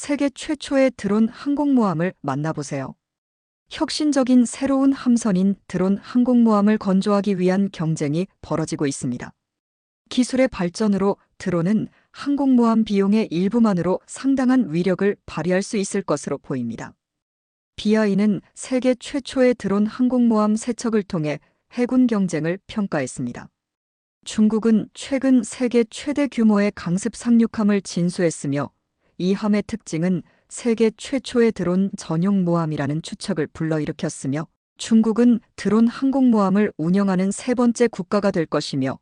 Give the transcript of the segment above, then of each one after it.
세계 최초의 드론 항공모함을 만나보세요. 혁신적인 새로운 함선인 드론 항공모함을 건조하기 위한 경쟁이 벌어지고 있습니다. 기술의 발전으로 드론은 항공모함 비용의 일부만으로 상당한 위력을 발휘할 수 있을 것으로 보입니다. BI는 세계 최초의 드론 항공모함 세척을 통해 해군 경쟁을 평가했습니다. 중국은 최근 세계 최대 규모의 강습 상륙함을 진수했으며 이 함의 특징은 세계 최초의 드론 전용 모함이라는 추측을 불러일으켰으며 중국은 드론 항공모함을 운영하는 세 번째 국가가 될 것이며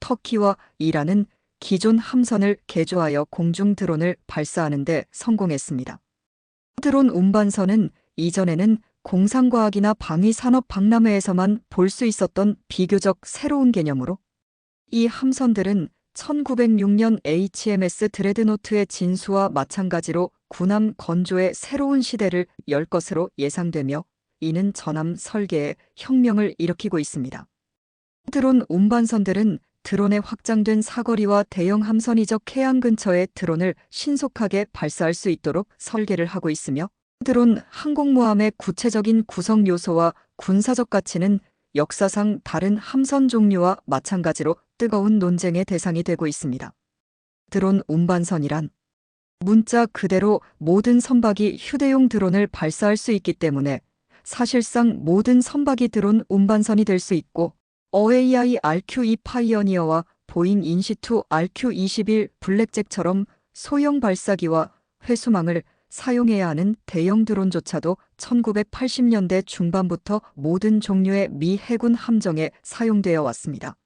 터키와 이란은 기존 함선을 개조하여 공중 드론을 발사하는 데 성공했습니다. 드론 운반선은 이전에는 공상과학이나 방위산업 박람회에서만 볼 수 있었던 비교적 새로운 개념으로 이 함선들은 1906년 HMS 드레드노트의 진수와 마찬가지로 군함 건조의 새로운 시대를 열 것으로 예상되며 이는 전함 설계에 혁명을 일으키고 있습니다. 드론 운반선들은 드론에 확장된 사거리와 대형 함선이적 해안 근처에 드론을 신속하게 발사할 수 있도록 설계를 하고 있으며 드론 항공모함의 구체적인 구성 요소와 군사적 가치는 역사상 다른 함선 종류와 마찬가지로 뜨거운 논쟁의 대상이 되고 있습니다. 드론 운반선이란 문자 그대로 모든 선박이 휴대용 드론을 발사할 수 있기 때문에 사실상 모든 선박이 드론 운반선이 될 수 있고 어AI RQ2 파이어니어와 보잉 인시2 RQ21 블랙잭처럼 소형 발사기와 회수망을 사용해야 하는 대형 드론조차도 1980년대 중반부터 모든 종류의 미 해군 함정에 사용되어 왔습니다.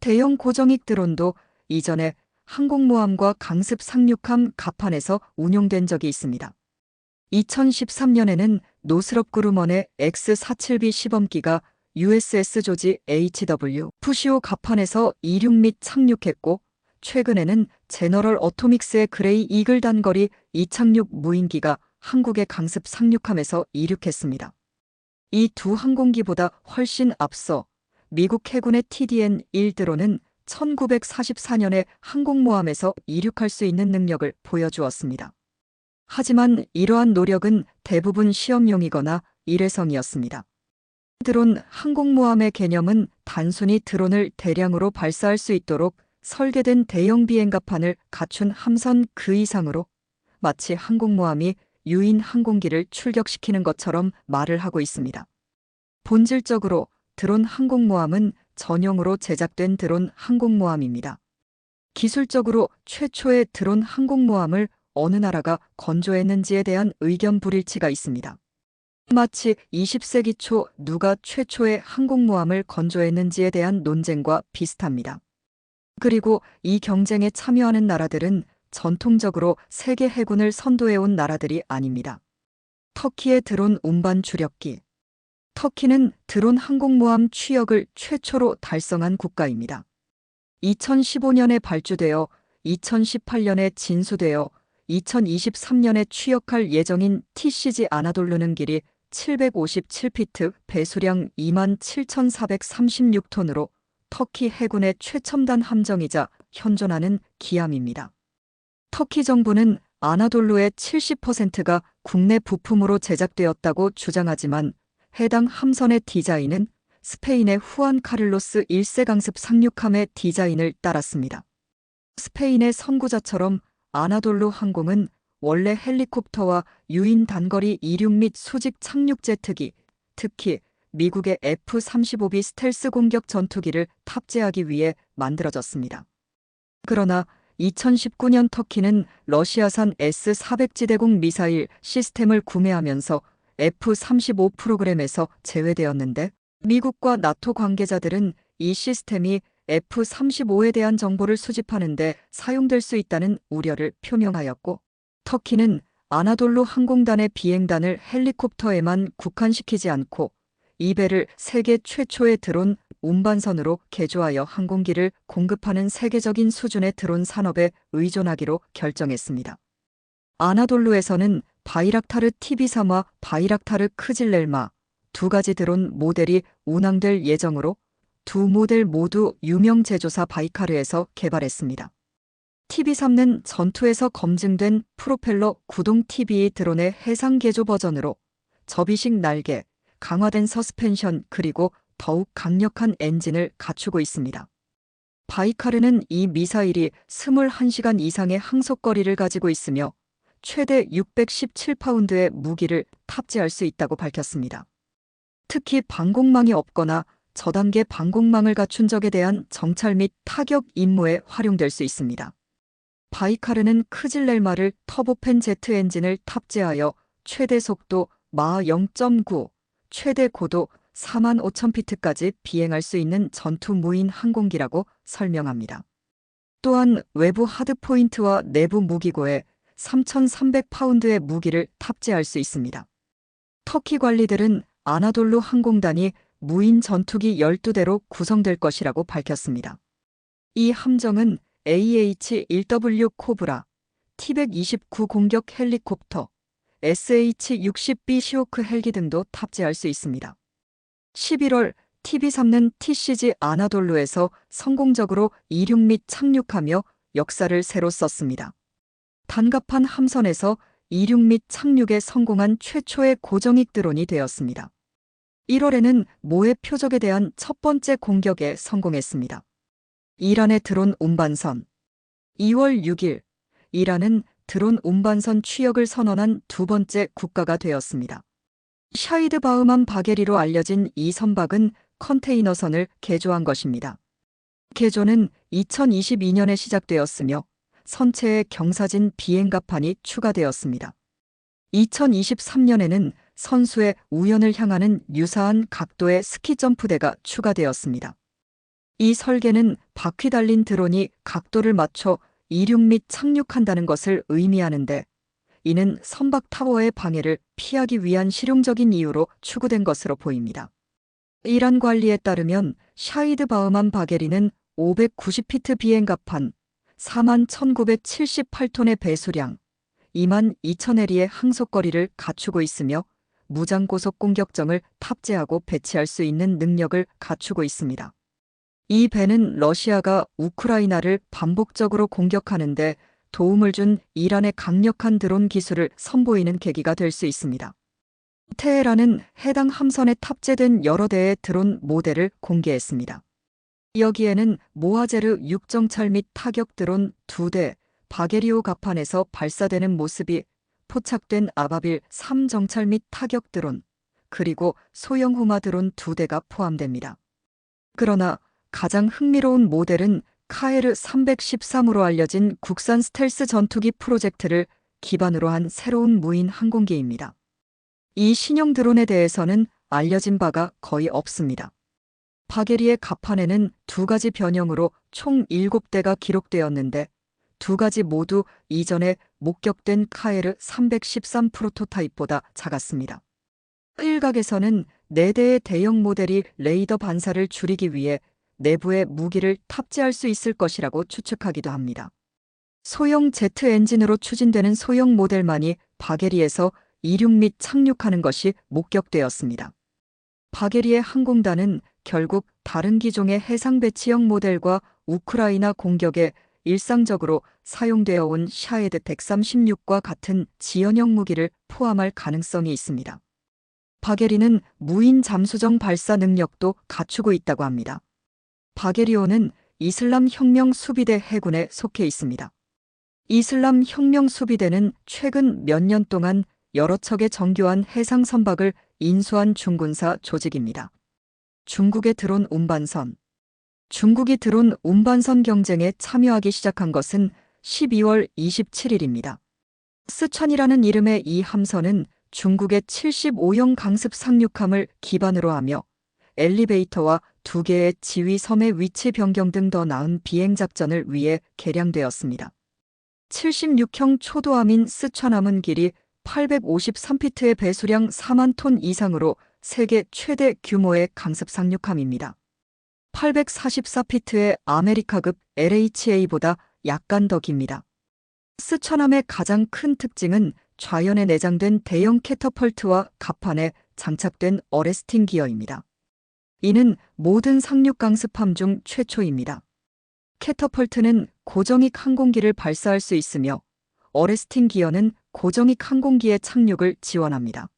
대형 고정익 드론도 이전에 항공모함과 강습 상륙함 갑판에서 운용된 적이 있습니다. 2013년에는 노스럽 그루먼의 X-47B 시범기가 USS 조지 HW 푸시오 갑판에서 이륙 및 착륙했고 최근에는 제너럴 어토믹스의 그레이 이글 단거리 이착륙 무인기가 한국의 강습 상륙함에서 이륙했습니다. 이 두 항공기보다 훨씬 앞서 미국 해군의 TDN-1 드론은 1944년에 항공모함에서 이륙할 수 있는 능력을 보여주었습니다. 하지만 이러한 노력은 대부분 시험용이거나 일회성이었습니다. 드론 항공모함의 개념은 단순히 드론을 대량으로 발사할 수 있도록 설계된 대형 비행갑판을 갖춘 함선 그 이상으로 마치 항공모함이 유인 항공기를 출격시키는 것처럼 말을 하고 있습니다. 본질적으로 드론 항공모함은 전용으로 제작된 드론 항공모함입니다. 기술적으로 최초의 드론 항공모함을 어느 나라가 건조했는지에 대한 의견 불일치가 있습니다. 마치 20세기 초 누가 최초의 항공모함을 건조했는지에 대한 논쟁과 비슷합니다. 그리고 이 경쟁에 참여하는 나라들은 전통적으로 세계 해군을 선도해온 나라들이 아닙니다. 터키의 드론 운반 주력기. 터키는 드론 항공모함 취역을 최초로 달성한 국가입니다. 2015년에 발주되어 2018년에 진수되어 2023년에 취역할 예정인 TCG 아나돌루는 길이 757피트 배수량 27,436톤으로 터키 해군의 최첨단 함정이자 현존하는 기함입니다. 터키 정부는 아나돌루의 70%가 국내 부품으로 제작되었다고 주장하지만 해당 함선의 디자인은 스페인의 후안 카를로스 1세 강습 상륙함의 디자인을 따랐습니다. 스페인의 선구자처럼 아나돌루 항공은 원래 헬리콥터와 유인 단거리 이륙 및 수직 착륙 제트기, 특히 미국의 F-35B 스텔스 공격 전투기를 탑재하기 위해 만들어졌습니다. 그러나 2019년 터키는 러시아산 S-400지대공 미사일 시스템을 구매하면서 F-35 프로그램에서 제외되었는데 미국과 나토 관계자들은 이 시스템이 F-35에 대한 정보를 수집하는데 사용될 수 있다는 우려를 표명하였고 터키는 아나돌루 항공단의 비행단을 헬리콥터에만 국한시키지 않고 이 배를 세계 최초의 드론 운반선으로 개조하여 항공기를 공급하는 세계적인 수준의 드론 산업에 의존하기로 결정했습니다. 아나돌루에서는 바이락타르 TV3와 바이락타르 크질렐마 두 가지 드론 모델이 운항될 예정으로 두 모델 모두 유명 제조사 바이카르에서 개발했습니다. TB3는 전투에서 검증된 프로펠러 구동 TB 드론의 해상 개조 버전으로 접이식 날개, 강화된 서스펜션 그리고 더욱 강력한 엔진을 갖추고 있습니다. 바이카르는 이 미사일이 21시간 이상의 항속거리를 가지고 있으며 최대 617파운드의 무기를 탑재할 수 있다고 밝혔습니다. 특히 방공망이 없거나 저단계 방공망을 갖춘 적에 대한 정찰 및 타격 임무에 활용될 수 있습니다. 바이카르는 크질렐마를 터보팬 제트 엔진을 탑재하여 최대 속도 마 0.9, 최대 고도 4만 5천 피트까지 비행할 수 있는 전투 무인 항공기라고 설명합니다. 또한 외부 하드포인트와 내부 무기고에 3,300파운드의 무기를 탑재할 수 있습니다. 터키 관리들은 아나돌루 항공단이 무인 전투기 12대로 구성될 것이라고 밝혔습니다. 이 함정은 AH-1W 코브라, T-129 공격 헬리콥터, SH-60B 시오크 헬기 등도 탑재할 수 있습니다. 11월 TB3는 TCG 아나돌루에서 성공적으로 이륙 및 착륙하며 역사를 새로 썼습니다. 단갑한 함선에서 이륙 및 착륙에 성공한 최초의 고정익 드론이 되었습니다. 1월에는 모해 표적에 대한 첫 번째 공격에 성공했습니다. 이란의 드론 운반선 2월 6일 이란은 드론 운반선 취역을 선언한 두 번째 국가가 되었습니다. 샤이드 바흐만 바게리로 알려진 이 선박은 컨테이너선을 개조한 것입니다. 개조는 2022년에 시작되었으며 선체에 경사진 비행갑판이 추가되었습니다. 2023년에는 선수의 우연을 향하는 유사한 각도의 스키 점프대가 추가되었습니다. 이 설계는 바퀴 달린 드론이 각도를 맞춰 이륙 및 착륙한다는 것을 의미하는데 이는 선박 타워의 방해를 피하기 위한 실용적인 이유로 추구된 것으로 보입니다. 이란 관리에 따르면 샤이드 바흐만 바게리는 590피트 비행갑판, 4만 1978톤의 배수량, 2만 2천에리의 항속거리를 갖추고 있으며 무장고속 공격정을 탑재하고 배치할 수 있는 능력을 갖추고 있습니다. 이 배는 러시아가 우크라이나를 반복적으로 공격하는데 도움을 준 이란의 강력한 드론 기술을 선보이는 계기가 될 수 있습니다. 테헤란은 해당 함선에 탑재된 여러 대의 드론 모델을 공개했습니다. 여기에는 모하제르 육정찰 및 타격 드론 2대, 바게리오 가판에서 발사되는 모습이 포착된 아바빌 3정찰 및 타격 드론, 그리고 소형 후마 드론 2대가 포함됩니다. 그러나 가장 흥미로운 모델은 카에르 313으로 알려진 국산 스텔스 전투기 프로젝트를 기반으로 한 새로운 무인 항공기입니다. 이 신형 드론에 대해서는 알려진 바가 거의 없습니다. 바게리의 가판에는 두 가지 변형으로 총 7대가 기록되었는데 두 가지 모두 이전에 목격된 카에르 313 프로토타입보다 작았습니다. 일각에서는 4대의 대형 모델이 레이더 반사를 줄이기 위해 내부에 무기를 탑재할 수 있을 것이라고 추측하기도 합니다. 소형 제트 엔진으로 추진되는 소형 모델만이 바게리에서 이륙 및 착륙하는 것이 목격되었습니다. 바게리의 항공단은 결국 다른 기종의 해상 배치형 모델과 우크라이나 공격에 일상적으로 사용되어 온 샤헤드 136과 같은 지연형 무기를 포함할 가능성이 있습니다. 바게리는 무인 잠수정 발사 능력도 갖추고 있다고 합니다. 바게리오는 이슬람 혁명 수비대 해군에 속해 있습니다. 이슬람 혁명 수비대는 최근 몇 년 동안 여러 척의 정교한 해상 선박을 인수한 중군사 조직입니다. 중국의 드론 운반선 중국이 드론 운반선 경쟁에 참여하기 시작한 것은 12월 27일입니다. 스촨이라는 이름의 이 함선은 중국의 75형 강습 상륙함을 기반으로 하며 엘리베이터와 두 개의 지휘 섬의 위치 변경 등 더 나은 비행 작전을 위해 개량되었습니다. 76형 초도함인 스촨함은 길이 853피트의 배수량 4만 톤 이상으로 세계 최대 규모의 강습 상륙함입니다. 844피트의 아메리카급 LHA보다 약간 더 깁니다. 스촨함의 가장 큰 특징은 좌연에 내장된 대형 캐터펄트와 갑판에 장착된 어레스팅 기어입니다. 이는 모든 상륙 강습함 중 최초입니다. 캐터펄트는 고정익 항공기를 발사할 수 있으며 어레스틴 기어는 고정익 항공기의 착륙을 지원합니다.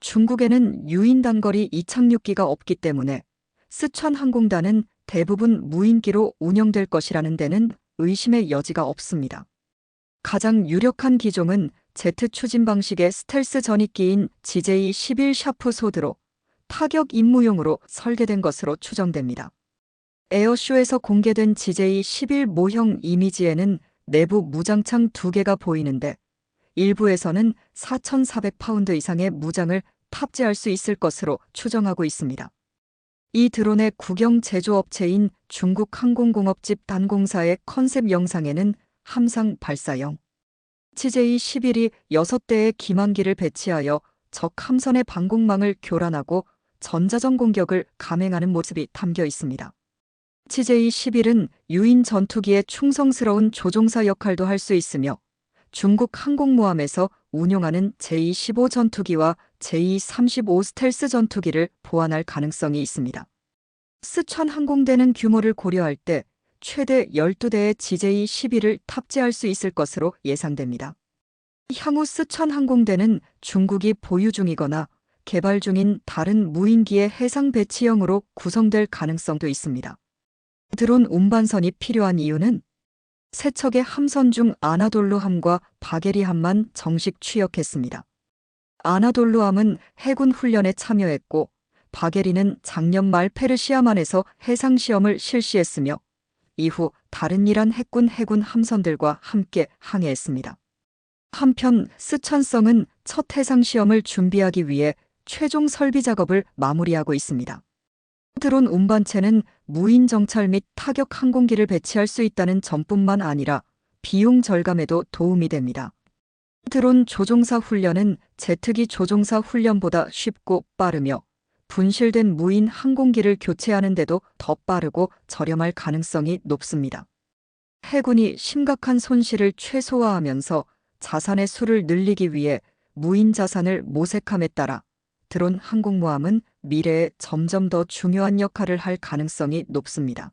중국에는 유인 단거리 이착륙기가 없기 때문에 스촨 항공단은 대부분 무인기로 운영될 것이라는 데는 의심의 여지가 없습니다. 가장 유력한 기종은 제트 추진 방식의 스텔스 전익기인 GJ-11 샤프 소드로 타격 임무용으로 설계된 것으로 추정됩니다. 에어쇼에서 공개된 GJ-11 모형 이미지에는 내부 무장창 두 개가 보이는데 일부에서는 4,400파운드 이상의 무장을 탑재할 수 있을 것으로 추정하고 있습니다. 이 드론의 국영 제조업체인 중국 항공공업집 단공사의 컨셉 영상에는 함상 발사형 CJ-11이 6대의 기만기를 배치하여 적 함선의 방공망을 교란하고 전자전 공격을 감행하는 모습이 담겨 있습니다. CJ-11은 유인 전투기의 충성스러운 조종사 역할도 할 수 있으며 중국 항공모함에서 운용하는 제-15 전투기와 제-35 스텔스 전투기를 보완할 가능성이 있습니다. 스촨 항공대는 규모를 고려할 때 최대 12대의 GJ-11을 탑재할 수 있을 것으로 예상됩니다. 향후 스촨 항공대는 중국이 보유 중이거나 개발 중인 다른 무인기의 해상 배치형으로 구성될 가능성도 있습니다. 드론 운반선이 필요한 이유는 세 척의 함선 중 아나돌루함과 바게리함만 정식 취역했습니다. 아나돌루함은 해군 훈련에 참여했고 바게리는 작년 말 페르시아만에서 해상 시험을 실시했으며 이후 다른 이란 해군 해군 함선들과 함께 항해했습니다. 한편 스촨성은 첫 해상 시험을 준비하기 위해 최종 설비 작업을 마무리하고 있습니다. 드론 운반체는 무인 정찰 및 타격 항공기를 배치할 수 있다는 점뿐만 아니라 비용 절감에도 도움이 됩니다. 드론 조종사 훈련은 제트기 조종사 훈련보다 쉽고 빠르며 분실된 무인 항공기를 교체하는데도 더 빠르고 저렴할 가능성이 높습니다. 해군이 심각한 손실을 최소화하면서 자산의 수를 늘리기 위해 무인 자산을 모색함에 따라 드론 항공모함은 미래에 점점 더 중요한 역할을 할 가능성이 높습니다.